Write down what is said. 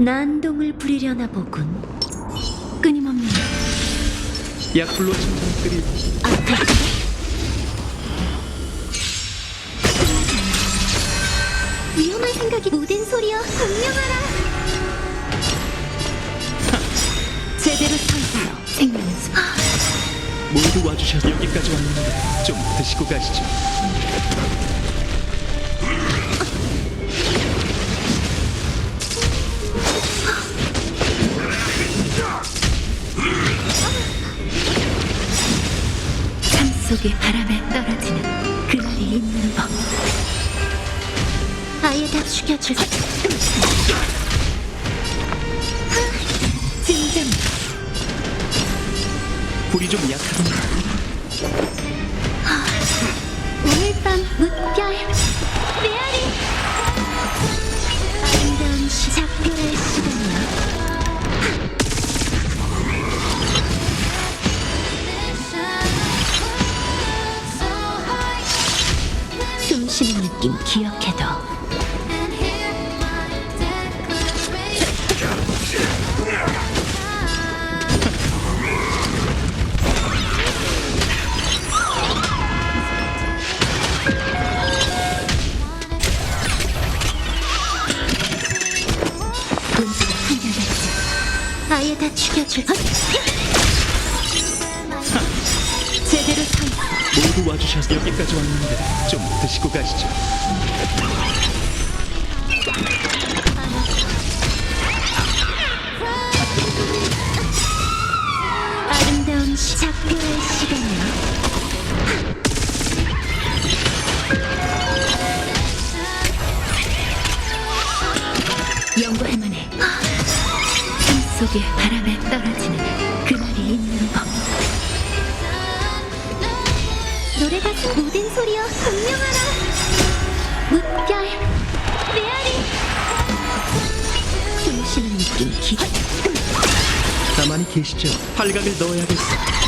난동을 부리려나 보군. 끊임없는 약불로 침상 끓이고 아타치. 위험한 생각이 모든 소리여 분명하라. 제대로 선사로 생명은 수. 모두 와주셔서 여기까지 왔는데 좀 드시고 가시죠. 삶 속의 바람에 떨어지는 그날이 있는 법. 아예 다 죽여줄. 진정. 불이 좀 약하던데 오늘 밤 숨 쉬는 느낌 기억해둬. 아예 다 죽여줄. 헛! 모두 와주셔서 여기까지 왔는데 좀 드시고 가시죠. 아름다운 시- 작별의 시간이야. 연구할 만해. 삶 속의 바람에 떨어지는 그날이 있는 노래가 모든 소리여 분명하라. 무별 메아리. 숨 쉬는 느낌 기. 가만히 계시죠. 팔각을 넣어야겠어.